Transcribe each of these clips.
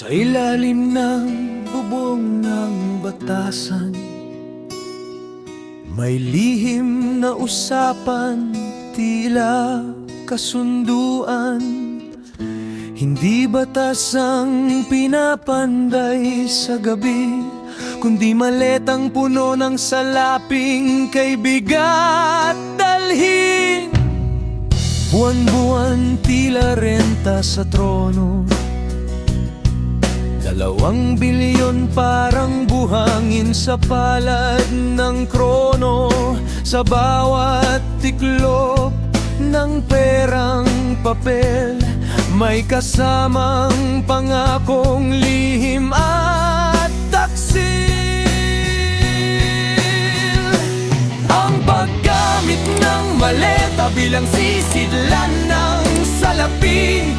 Sa ilalim ng bubong ng batasan May lihim na usapan Tila kasunduan. Hindi batas ang pinapanday sa gabi Kundi maletang puno ng salaping kay bigat dalhin! Buwan-buwan tila renta sa trono Dalawang bilyon parang buhangin sa palad ng krono. Sa bawat tiklop ng perang papel May kasamang pangakong lihim at taksil. Ang paggamit ng maleta bilang sisidlan ng salapi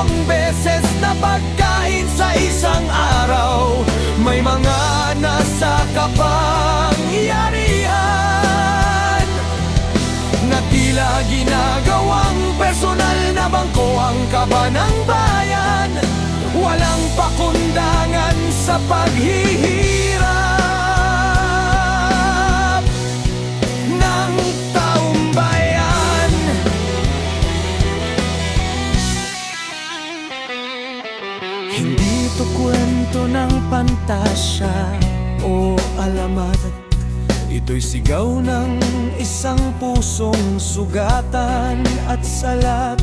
tatlong beses na pagkain sa isang araw May mga nasa kapangyarihan Na tila ginagawang personal na bangko ang kaba ng bayan. Walang pakundangan sa paghihirap pantasya o alamat Ito'y sigaw ng isang pusong sugatan at salat.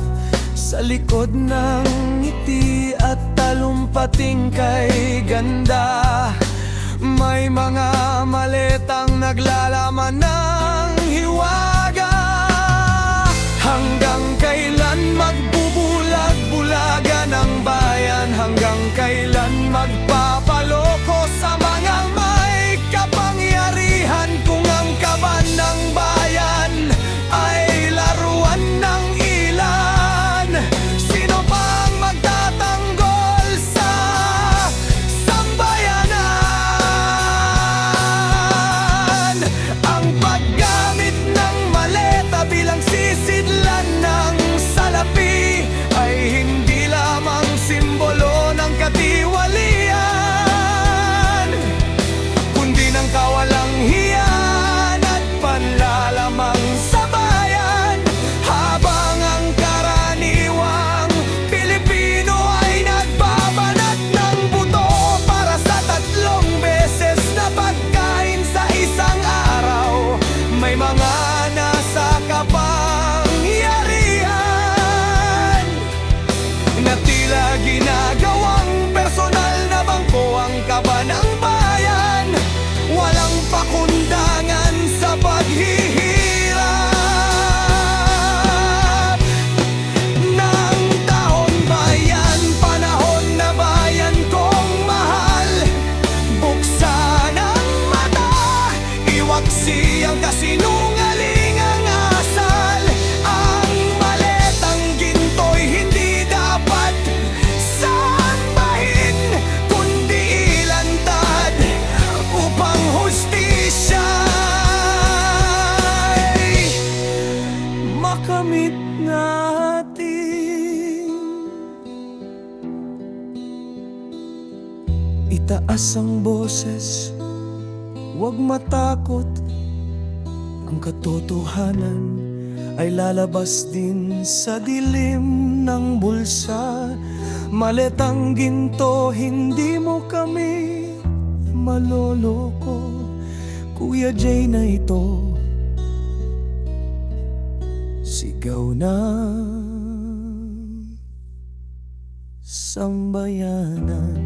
Sa likod ng ngiti at talumpating kay ganda. May mga maletang naglalaman ng hiwaga. Hanggang kailan magbubulag-bulagan ang bayan? Hanggang kailan Iwaksi ang kasinungalingang asal Ang maletang ginto'y hindi dapat sambahin Kundi ilantad upang hustisya. Makamit natin. Itaas ang boses, huwag matakot Ang katotohanan ay lalabas din sa dilim ng bulsa. Maletang ginto, hindi mo kami maloloko. Kuya Jay na ito Sigaw na. Sambayanan